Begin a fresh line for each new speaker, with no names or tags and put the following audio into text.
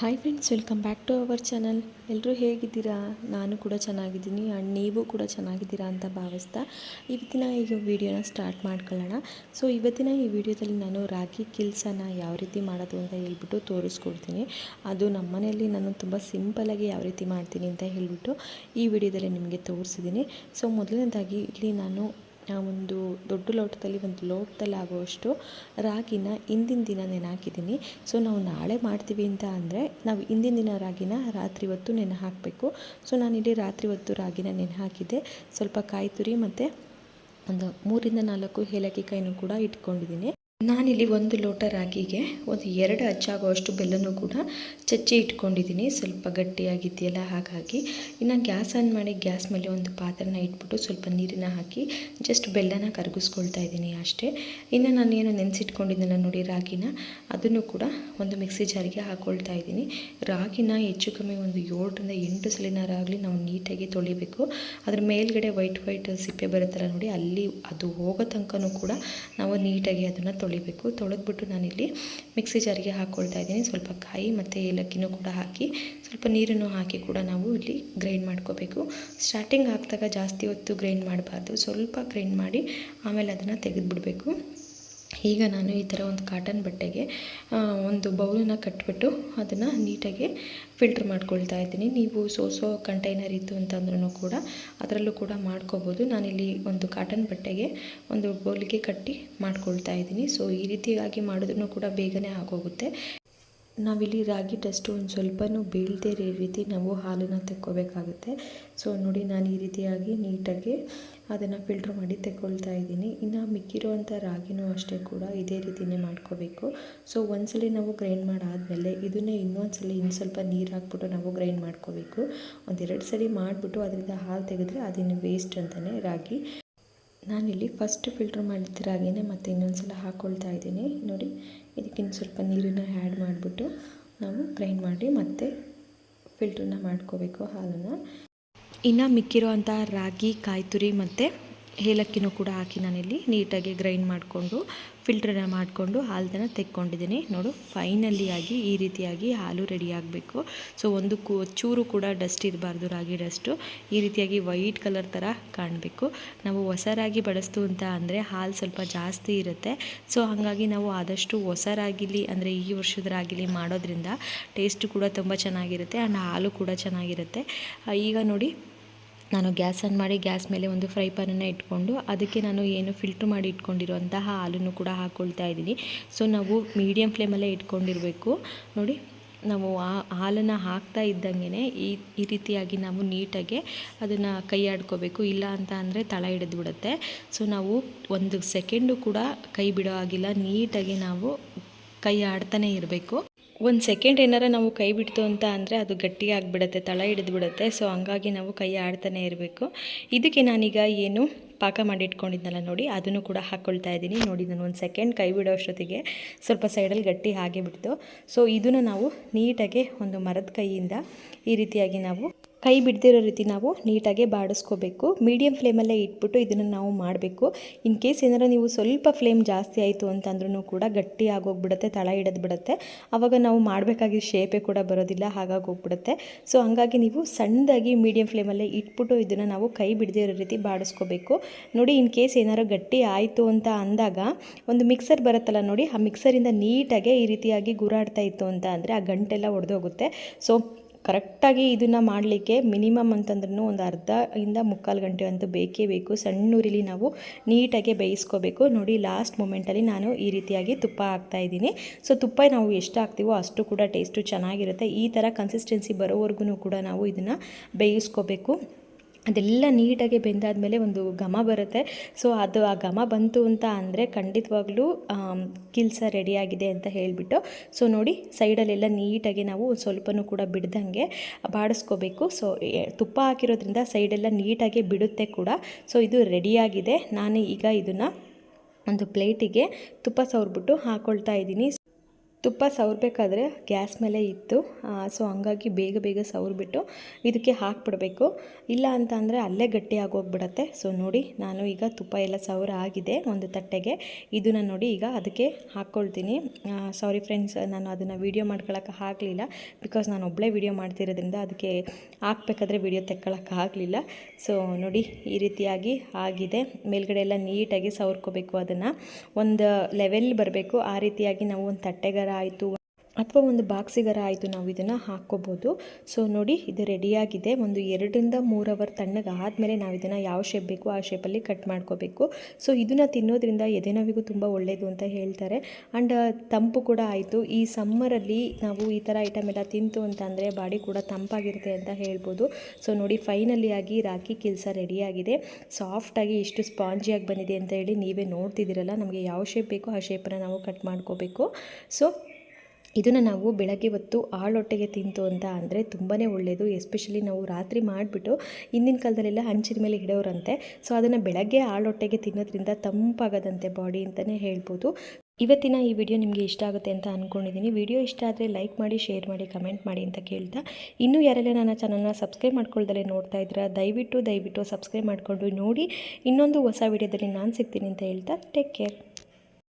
Hi friends welcome back to our channel ಎಲ್ಲರೂ ಹೇಗಿದ್ದೀರಾ? ನಾನು ಕೂಡ ಚೆನ್ನಾಗಿದ್ದೀನಿ. ಆ್ಯಂಡ್ ನೀವು ಕೂಡ ಚೆನ್ನಾಗಿದ್ದೀರಾ ಅಂತ ಭಾವಿಸ್ತಾ ಇವತ್ತಿನ ಈಗ ವಿಡಿಯೋನ ಸ್ಟಾರ್ಟ್ ಮಾಡ್ಕೊಳ್ಳೋಣ. ಸೊ ಇವತ್ತಿನ ಈ ವಿಡಿಯೋದಲ್ಲಿ ನಾನು ರಾಗಿ ಕಿಲ್ಸನ್ನು ಯಾವ ರೀತಿ ಮಾಡೋದು ಅಂತ ಹೇಳ್ಬಿಟ್ಟು ತೋರಿಸ್ಕೊಡ್ತೀನಿ. ಅದು ನಮ್ಮ ಮನೆಯಲ್ಲಿ ನಾನು ತುಂಬ ಸಿಂಪಲಾಗಿ ಯಾವ ರೀತಿ ಮಾಡ್ತೀನಿ ಅಂತ ಹೇಳಿಬಿಟ್ಟು ಈ ವಿಡಿಯೋದಲ್ಲಿ ನಿಮಗೆ ತೋರಿಸಿದ್ದೀನಿ. ಸೊ ಮೊದಲನೇದಾಗಿ ಇಲ್ಲಿ ನಾನು ಒಂದು ದೊಡ್ಡ ಲೋಟದಲ್ಲಿ, ಒಂದು ಲೋಟದಲ್ಲಿ ಆಗುವಷ್ಟು ರಾಗಿನ ಹಿಂದಿನ ದಿನ ನೆನೆ ಸೊ, ನಾವು ನಾಳೆ ಮಾಡ್ತೀವಿ ಅಂತ ಅಂದರೆ, ನಾವು ಹಿಂದಿನ ದಿನ ರಾಗಿನ ರಾತ್ರಿ ಹೊತ್ತು ನೆನೆ ಹಾಕಬೇಕು ಸೊ ನಾನಿಲ್ಲಿ ರಾತ್ರಿ ಹೊತ್ತು ರಾಗಿನ ನೆನೆ ಹಾಕಿದ್ದೆ ಸ್ವಲ್ಪ ಕಾಯಿ ತುರಿ ಮತ್ತು ಒಂದು ಮೂರಿಂದ ನಾಲ್ಕು ಏಲಕ್ಕಿ ಕಾಯಿನೂ ಕೂಡ ಇಟ್ಕೊಂಡಿದ್ದೀನಿ. ನಾನಿಲ್ಲಿ ಒಂದು ಲೋಟ ರಾಗಿಗೆ ಒಂದು ಎರಡು ಹಚ್ಚಾಗುವಷ್ಟು ಬೆಲ್ಲನೂ ಕೂಡ ಚಚ್ಚಿ ಇಟ್ಕೊಂಡಿದ್ದೀನಿ. ಸ್ವಲ್ಪ ಗಟ್ಟಿಯಾಗಿದೆಯಲ್ಲ ಹಾಗಾಗಿ. ಇನ್ನು ಗ್ಯಾಸ್ ಆನ್ ಮಾಡಿ ಗ್ಯಾಸ್ ಮೇಲೆ ಒಂದು ಪಾತ್ರೆನ ಇಟ್ಬಿಟ್ಟು ಸ್ವಲ್ಪ ನೀರನ್ನ ಹಾಕಿ ಜಸ್ಟ್ ಬೆಲ್ಲನ ಕರಗಿಸ್ಕೊಳ್ತಾ ಇದ್ದೀನಿ ಅಷ್ಟೇ. ಇನ್ನು ನಾನೇನು ನೆನೆಸಿಟ್ಕೊಂಡಿದ್ದೆನಲ್ಲ ನೋಡಿ ರಾಗಿನ, ಅದನ್ನು ಕೂಡ ಒಂದು ಮಿಕ್ಸಿ ಜಾರಿಗೆ ಹಾಕ್ಕೊಳ್ತಾ ಇದ್ದೀನಿ. ರಾಗಿನ ಹೆಚ್ಚು ಕಮ್ಮಿ ಒಂದು ಏಳರಿಂದ ಎಂಟು ಸಲಿನಾರಾಗಲಿ ನಾವು ನೀಟಾಗಿ ತೊಳಿಬೇಕು. ಅದ್ರ ಮೇಲ್ಗಡೆ ವೈಟ್ ವೈಟ್ ಸಿಪ್ಪೆ ಬರುತ್ತಲ್ಲ ನೋಡಿ, ಅಲ್ಲಿ ಅದು ಹೋಗೋ ತನಕನೂ ಕೂಡ ನಾವು ನೀಟಾಗಿ ಅದನ್ನು ತೊಳಿಬೇಕು. ತೊಳೆದ್ಬಿಟ್ಟು ನಾನಿಲ್ಲಿ ಮಿಕ್ಸಿ ಜಾರಿಗೆ ಹಾಕ್ಕೊಳ್ತಾ ಇದ್ದೀನಿ. ಸ್ವಲ್ಪ ಕಾಯಿ ಮತ್ತು ಏಲಕ್ಕಿನೂ ಕೂಡ ಹಾಕಿ, ಸ್ವಲ್ಪ ನೀರನ್ನು ಹಾಕಿ ಕೂಡ ನಾವು ಇಲ್ಲಿ ಗ್ರೈಂಡ್ ಮಾಡ್ಕೋಬೇಕು. ಸ್ಟಾರ್ಟಿಂಗ್ ಹಾಕಿದಾಗ ಜಾಸ್ತಿ ಹೊತ್ತು ಗ್ರೈಂಡ್ ಮಾಡಬಾರ್ದು. ಸ್ವಲ್ಪ ಗ್ರೈಂಡ್ ಮಾಡಿ ಆಮೇಲೆ ಅದನ್ನು ತೆಗೆದುಬಿಡಬೇಕು. ಈಗ ನಾನು ಈ ಥರ ಒಂದು ಕಾಟನ್ ಬಟ್ಟೆಗೆ ಒಂದು ಬೌಲನ್ನು ಕಟ್ಬಿಟ್ಟು ಅದನ್ನು ನೀಟಾಗಿ ಫಿಲ್ಟ್ರ್ ಮಾಡ್ಕೊಳ್ತಾ ಇದ್ದೀನಿ. ನೀವು ಸೋಸೋ ಕಂಟೈನರ್ ಇತ್ತು ಅಂತಂದ್ರೂ ಕೂಡ ಅದರಲ್ಲೂ ಕೂಡ ಮಾಡ್ಕೋಬೋದು. ನಾನಿಲ್ಲಿ ಒಂದು ಕಾಟನ್ ಬಟ್ಟೆಗೆ ಒಂದು ಬೌಲಿಗೆ ಕಟ್ಟಿ ಮಾಡ್ಕೊಳ್ತಾ ಇದ್ದೀನಿ. ಸೊ ಈ ರೀತಿಯಾಗಿ ಮಾಡಿದ್ರೂ ಕೂಡ ಬೇಗನೆ ಆಗೋಗುತ್ತೆ. ನಾವಿಲ್ಲಿ ರಾಗಿ ಟೆಸ್ಟು ಒಂದು ಸ್ವಲ್ಪನೂ ಬೀಳದೇ ಇರೋ ರೀತಿ ನಾವು ಹಾಲನ್ನು ತೆಕ್ಕೋಬೇಕಾಗುತ್ತೆ. ಸೊ ನೋಡಿ ನಾನು ಈ ರೀತಿಯಾಗಿ ನೀಟಾಗಿ ಅದನ್ನು ಫಿಲ್ಟ್ರ್ ಮಾಡಿ ತೆಕ್ಕೊಳ್ತಾ ಇದ್ದೀನಿ. ಇನ್ನು ಮಿಕ್ಕಿರುವಂಥ ರಾಗಿನೂ ಅಷ್ಟೇ ಕೂಡ ಇದೇ ರೀತಿಯೇ ಮಾಡ್ಕೋಬೇಕು. ಸೊ ಒಂದ್ಸಲಿ ನಾವು ಗ್ರೈಂಡ್ ಮಾಡಾದಮೇಲೆ ಇದನ್ನೇ ಇನ್ನೊಂದು ಸಲ ಇನ್ನು ಸ್ವಲ್ಪ ನೀರು ಹಾಕ್ಬಿಟ್ಟು ನಾವು ಗ್ರೈಂಡ್ ಮಾಡ್ಕೋಬೇಕು. ಒಂದೆರಡು ಸಲ ಮಾಡಿಬಿಟ್ಟು ಅದರಿಂದ ಹಾಲು ತೆಗೆದ್ರೆ ಅದಿನ್ನು ವೇಸ್ಟ್ ಅಂತಲೇ ರಾಗಿ ನಾನಿಲ್ಲಿ ಫಸ್ಟ್ ಫಿಲ್ಟ್ರ್ ಮಾಡಿದ ರಾಗಿನೇ ಮತ್ತು ಇನ್ನೊಂದು ಸಲ ಹಾಕ್ಕೊಳ್ತಾ ಇದ್ದೀನಿ. ನೋಡಿ ಇದಕ್ಕಿಂತ ಸ್ವಲ್ಪ ನೀರನ್ನು ಆ್ಯಡ್ ಮಾಡಿಬಿಟ್ಟು ನಾವು ಗ್ರೈಂಡ್ ಮಾಡಿ ಮತ್ತೆ ಫಿಲ್ಟ್ರನ್ನ ಮಾಡ್ಕೋಬೇಕು ಹಾಲನ್ನು. ಇನ್ನು ಮಿಕ್ಕಿರೋ ರಾಗಿ ಕಾಯಿ ತುರಿ ಮತ್ತು ಏಲಕ್ಕಿನೂ ಕೂಡ ಹಾಕಿ ನಾನಿಲ್ಲಿ ನೀಟಾಗಿ ಗ್ರೈಂಡ್ ಮಾಡಿಕೊಂಡು ಫಿಲ್ಟ್ರನ್ನ ಮಾಡಿಕೊಂಡು ಹಾಲನ್ನು ತೆಕ್ಕೊಂಡಿದ್ದೀನಿ. ನೋಡು ಫೈನಲಿ ಆಗಿ ಈ ರೀತಿಯಾಗಿ ಹಾಲು ರೆಡಿ ಆಗಬೇಕು. ಸೊ, ಒಂದು ಚೂರು ಕೂಡ ಡಸ್ಟ್ ಇರಬಾರ್ದು, ರಾಗಿ ಡಸ್ಟು. ಈ ರೀತಿಯಾಗಿ ವೈಟ್ ಕಲರ್ ಥರ ಕಾಣಬೇಕು. ನಾವು ಹೊಸ ರಾಗಿ ಬಳಸ್ತು ಅಂತ ಅಂದರೆ ಹಾಲು ಸ್ವಲ್ಪ ಜಾಸ್ತಿ ಇರುತ್ತೆ. ಸೊ, ಹಾಗಾಗಿ ನಾವು ಆದಷ್ಟು ಹೊಸ ರಾಗಿಲಿ ಅಂದರೆ ಈ ವರ್ಷದ ರಾಗಿಲಿ ಮಾಡೋದ್ರಿಂದ ಟೇಸ್ಟು ಕೂಡ ತುಂಬ ಚೆನ್ನಾಗಿರುತ್ತೆ ಆ್ಯಂಡ್ ಹಾಲು ಕೂಡ ಚೆನ್ನಾಗಿರುತ್ತೆ. ಈಗ ನೋಡಿ ನಾನು ಗ್ಯಾಸ್ ಆನ್ ಮಾಡಿ ಗ್ಯಾಸ್ ಮೇಲೆ ಒಂದು ಫ್ರೈ ಪ್ಯಾನನ್ನು ಇಟ್ಕೊಂಡು ಅದಕ್ಕೆ ನಾನು ಏನು ಫಿಲ್ಟ್ರ್ ಮಾಡಿ ಇಟ್ಕೊಂಡಿರುವಂತಹ ಹಾಲನ್ನು ಕೂಡ ಹಾಕ್ಕೊಳ್ತಾ ಇದ್ದೀನಿ. ಸೊ, ನಾವು ಮೀಡಿಯಮ್ ಫ್ಲೇಮಲ್ಲೇ ಇಟ್ಕೊಂಡಿರಬೇಕು. ನೋಡಿ, ನಾವು ಆ ಹಾಲನ್ನು ಹಾಕ್ತಾ ಇದ್ದಂಗೆ ಈ ಈ ರೀತಿಯಾಗಿ ನಾವು ನೀಟಾಗಿ ಅದನ್ನು ಕೈ ಆಡ್ಕೋಬೇಕು ಇಲ್ಲ ಅಂತ ಅಂದರೆ ತಳ ಹಿಡಿದು ಬಿಡುತ್ತೆ ಸೊ, ನಾವು ಒಂದು ಸೆಕೆಂಡು ಕೂಡ ಕೈ ಬಿಡೋ ಆಗಿಲ್ಲ ನೀಟಾಗಿ ನಾವು ಕೈ ಆಡ್ತಾನೆ ಇರಬೇಕು. ಒಂದು ಸೆಕೆಂಡ್ ಏನಾರ ನಾವು ಕೈ ಬಿಡ್ತು ಅಂತ ಅಂದರೆ ಅದು ಗಟ್ಟಿಯಾಗಿಬಿಡುತ್ತೆ ತಳ ಹಿಡಿದು ಬಿಡುತ್ತೆ. ಸೊ ಹಂಗಾಗಿ ನಾವು ಕೈ ಆಡ್ತಾನೆ ಇರಬೇಕು. ಇದಕ್ಕೆ ನಾನೀಗ ಏನು ಪಾಕ ಮಾಡಿ ಇಟ್ಕೊಂಡಿದ್ನಲ್ಲ ನೋಡಿ, ಅದನ್ನು ಕೂಡ ಹಾಕ್ಕೊಳ್ತಾ ಇದ್ದೀನಿ. ನೋಡಿ, ನಾನು ಒಂದು ಸೆಕೆಂಡ್ ಕೈ ಬಿಡೋ ಅಷ್ಟೊತ್ತಿಗೆ ಸ್ವಲ್ಪ ಸೈಡಲ್ಲಿ ಗಟ್ಟಿ ಹಾಗೆ ಬಿಡ್ತು. ಸೊ ಇದನ್ನು ನಾವು ನೀಟಾಗಿ ಒಂದು ಮರದ ಕೈಯಿಂದ ಈ ರೀತಿಯಾಗಿ ನಾವು ಕೈ ಬಿಡ್ದಿರೋ ರೀತಿ ನಾವು ನೀಟಾಗಿ ಬಾಡಿಸ್ಕೋಬೇಕು. ಮೀಡಿಯಮ್ ಫ್ಲೇಮಲ್ಲೇ ಇಟ್ಬಿಟ್ಟು ಇದನ್ನು ನಾವು ಮಾಡಬೇಕು. ಇನ್ ಕೇಸ್ ಏನಾರ ನೀವು ಸ್ವಲ್ಪ ಫ್ಲೇಮ್ ಜಾಸ್ತಿ ಆಯಿತು ಅಂತಂದ್ರೂ ಕೂಡ ಗಟ್ಟಿ ಆಗೋಗ್ಬಿಡುತ್ತೆ ತಳ ಹಿಡದು ಬಿಡುತ್ತೆ ಆವಾಗ ನಾವು ಮಾಡಬೇಕಾಗಿ ಶೇಪೇ ಕೂಡ ಬರೋದಿಲ್ಲ, ಹಾಗಾಗಿ ಹೋಗ್ಬಿಡುತ್ತೆ. ಸೊ, ಹಂಗಾಗಿ ನೀವು ಸಣ್ಣದಾಗಿ ಮೀಡಿಯಮ್ ಫ್ಲೇಮಲ್ಲೇ ಇಟ್ಬಿಟ್ಟು ಇದನ್ನು ನಾವು ಕೈ ಬಿಡದಿರೋ ರೀತಿ ಬಾಡಿಸ್ಕೋಬೇಕು. ನೋಡಿ, ಇನ್ ಕೇಸ್ ಏನಾರು ಗಟ್ಟಿ ಆಯಿತು ಅಂತ ಅಂದಾಗ ಒಂದು ಮಿಕ್ಸರ್ ಬರುತ್ತಲ್ಲ ನೋಡಿ, ಆ ಮಿಕ್ಸರಿಂದ ನೀಟಾಗಿ ಈ ರೀತಿಯಾಗಿ ಗುರಾಡ್ತಾ ಇತ್ತು ಅಂತ ಅಂದರೆ ಆ ಗಂಟೆಲ್ಲ ಒಡೆದೋಗುತ್ತೆ. ಸೊ ಕರೆಕ್ಟಾಗಿ ಇದನ್ನು ಮಾಡಲಿಕ್ಕೆ ಮಿನಿಮಮ್ ಅಂತಂದ್ರೂ ಒಂದು ಅರ್ಧ ಇಂದ ಮುಕ್ಕಾಲು ಗಂಟೆ ಅಂತೂ ಬೇಕೇ ಬೇಕು. ಸಣ್ಣ ಉರಿಲಿ ನಾವು ನೀಟಾಗಿ ಬೇಯಿಸ್ಕೋಬೇಕು. ನೋಡಿ ಲಾಸ್ಟ್ ಮೂಮೆಂಟಲ್ಲಿ ನಾನು ಈ ರೀತಿಯಾಗಿ ತುಪ್ಪ ಹಾಕ್ತಾ ಇದ್ದೀನಿ. ಸೊ ತುಪ್ಪ ನಾವು ಎಷ್ಟು ಹಾಕ್ತೀವೋ ಅಷ್ಟು ಕೂಡ ಟೇಸ್ಟು ಚೆನ್ನಾಗಿರುತ್ತೆ. ಈ ಥರ ಕನ್ಸಿಸ್ಟೆನ್ಸಿ ಬರೋವರೆಗೂ ಕೂಡ ನಾವು ಇದನ್ನು ಬೇಯಿಸ್ಕೋಬೇಕು. ಅದೆಲ್ಲ ನೀಟಾಗಿ ಬೆಂದಾದಮೇಲೆ ಒಂದು ಘಮ ಬರುತ್ತೆ. ಸೊ ಅದು ಆ ಘಮ ಬಂತು ಅಂತ ಅಂದರೆ ಖಂಡಿತವಾಗ್ಲೂ ಕಿಲ್ಸ ರೆಡಿಯಾಗಿದೆ ಅಂತ ಹೇಳಿಬಿಟ್ಟು ಸೊ ನೋಡಿ, ಸೈಡಲ್ಲೆಲ್ಲ ನೀಟಾಗಿ ನಾವು ಸ್ವಲ್ಪನೂ ಕೂಡ ಬಿಡ್ದಂಗೆ ಬಾಡಿಸ್ಕೋಬೇಕು. ಸೊ ತುಪ್ಪ ಹಾಕಿರೋದ್ರಿಂದ ಸೈಡೆಲ್ಲ ನೀಟಾಗಿ ಬಿಡುತ್ತೆ ಕೂಡ. ಸೊ ಇದು ರೆಡಿಯಾಗಿದೆ ನಾನು ಈಗ ಇದನ್ನು ಒಂದು ಪ್ಲೇಟಿಗೆ ತುಪ್ಪ ಸವರ್ಬಿಟ್ಟು ಹಾಕ್ಕೊಳ್ತಾ ಇದ್ದೀನಿ. ತುಪ್ಪ ಸೌರ್ಬೇಕಾದ್ರೆ ಗ್ಯಾಸ್ ಮೇಲೆ ಇತ್ತು ಸೊ ಹಂಗಾಗಿ ಬೇಗ ಬೇಗ ಸವ್ರಿಬಿಟ್ಟು ಇದಕ್ಕೆ ಹಾಕ್ಬಿಡಬೇಕು. ಇಲ್ಲ ಅಂತ ಅಂದರೆ ಅಲ್ಲೇ ಗಟ್ಟಿ ಆಗೋಗ್ಬಿಡತ್ತೆ. ಸೊ ನೋಡಿ, ನಾನು ಈಗ ತುಪ್ಪ ಎಲ್ಲ ಸವರ ಆಗಿದೆ ಒಂದು ತಟ್ಟೆಗೆ. ಇದನ್ನು ನೋಡಿ ಈಗ ಅದಕ್ಕೆ ಹಾಕ್ಕೊಳ್ತೀನಿ. ಸಾರಿ ಫ್ರೆಂಡ್ಸ್ ನಾನು ಅದನ್ನು ವೀಡಿಯೋ ಮಾಡ್ಕೊಳ್ಳೋಕೆ ಆಗಲಿಲ್ಲ. ಬಿಕಾಸ್ ನಾನು ಒಬ್ಬಳೇ ವೀಡಿಯೋ ಮಾಡ್ತಿರೋದ್ರಿಂದ ಅದಕ್ಕೆ ಹಾಕ್ಬೇಕಾದ್ರೆ ವೀಡಿಯೋ ಆಗಲಿಲ್ಲ. ಸೊ ನೋಡಿ, ಈ ರೀತಿಯಾಗಿ ಆಗಿದೆ. ಮೇಲ್ಗಡೆ ಎಲ್ಲ ನೀಟಾಗಿ ಸವರ್ಕೋಬೇಕು ಅದನ್ನು. ಒಂದು ಲೆವೆಲ್ ಬರಬೇಕು. ಆ ರೀತಿಯಾಗಿ ನಾವು ಒಂದು ತಟ್ಟೆಗಾರ ಆಯಿತು ಅಥವಾ ಒಂದು ಬಾಕ್ಸಿಗರ ಆಯಿತು ನಾವು ಇದನ್ನು ಹಾಕ್ಕೋಬೋದು. ಸೊ ನೋಡಿ, ಇದು ರೆಡಿಯಾಗಿದೆ. ಒಂದು ಎರಡರಿಂದ ಮೂರು ಅವರ್ ತಣ್ಣಗೆ ಆದಮೇಲೆ ನಾವು ಇದನ್ನು ಯಾವ ಶೇಪ್ ಬೇಕು ಆ ಶೇಪಲ್ಲಿ ಕಟ್ ಮಾಡ್ಕೋಬೇಕು. ಸೊ ಇದನ್ನು ತಿನ್ನೋದ್ರಿಂದ ಎದೆನೋವಿಗೂ ತುಂಬ ಒಳ್ಳೆಯದು ಅಂತ ಹೇಳ್ತಾರೆ. ಆ್ಯಂಡ್ ತಂಪು ಕೂಡ ಆಯಿತು. ಈ ಸಮ್ಮರಲ್ಲಿ ನಾವು ಈ ಥರ ಐಟಮ್ ಎಲ್ಲ ತಿಂತು ಅಂತ ಅಂದರೆ ಬಾಡಿ ಕೂಡ ತಂಪಾಗಿರುತ್ತೆ ಅಂತ ಹೇಳ್ಬೋದು. ಸೊ ನೋಡಿ ಫೈನಲಿ ಆಗಿ ರಾಖಿ ಕೆಲಸ ರೆಡಿಯಾಗಿದೆ. ಸಾಫ್ಟಾಗಿ ಎಷ್ಟು ಸ್ಪಾಂಜಿಯಾಗಿ ಬಂದಿದೆ ಅಂತ ಹೇಳಿ ನೀವೇ ನೋಡ್ತಿದ್ದೀರಲ್ಲ, ನಮಗೆ ಯಾವ ಶೇಪ್ ಬೇಕೋ ಆ ಶೇಪನ್ನು ನಾವು ಕಟ್ ಮಾಡ್ಕೋಬೇಕು. ಸೊ ಇದನ್ನು ನಾವು ಬೆಳಗ್ಗೆ ಹೊತ್ತು ಆಳೊಟ್ಟೆಗೆ ತಿಂತು ಅಂತ ಅಂದರೆ ತುಂಬಾ ಒಳ್ಳೆಯದು ಎಸ್ಪೆಷಲಿ ನಾವು ರಾತ್ರಿ ಮಾಡಿಬಿಟ್ಟು ಹಿಂದಿನ ಕಾಲದಲ್ಲೆಲ್ಲ ಹಂಚಿನ ಮೇಲೆ ಇಡೋರಂತೆ. ಸೊ ಅದನ್ನು ಬೆಳಗ್ಗೆ ಆಳೊಟ್ಟೆಗೆ ತಿನ್ನೋದ್ರಿಂದ ತಂಪಾಗದಂತೆ ಬಾಡಿ ಅಂತಲೇ ಹೇಳ್ಬೋದು. ಇವತ್ತಿನ ಈ ವಿಡಿಯೋ ನಿಮಗೆ ಇಷ್ಟ ಆಗುತ್ತೆ ಅಂತ ಅಂದ್ಕೊಂಡಿದ್ದೀನಿ ವಿಡಿಯೋ ಇಷ್ಟ ಆದರೆ ಲೈಕ್ ಮಾಡಿ ಶೇರ್ ಮಾಡಿ ಕಮೆಂಟ್ ಮಾಡಿ ಅಂತ ಕೇಳ್ತಾ. ಇನ್ನೂ ಯಾರೆಲ್ಲ ನನ್ನ ಚಾನಲ್ನ ಸಬ್ಸ್ಕ್ರೈಬ್ ಮಾಡ್ಕೊಳ್ದಲ್ಲೇ ನೋಡ್ತಾ ಇದ್ದೀರಾ ದಯವಿಟ್ಟು ದಯವಿಟ್ಟು ಸಬ್ಸ್ಕ್ರೈಬ್ ಮಾಡಿಕೊಂಡು ನೋಡಿ. ಇನ್ನೊಂದು ಹೊಸ ವಿಡಿಯೋದಲ್ಲಿ ನಾನು ಸಿಗ್ತೀನಿ ಅಂತ ಹೇಳ್ತಾ. Take care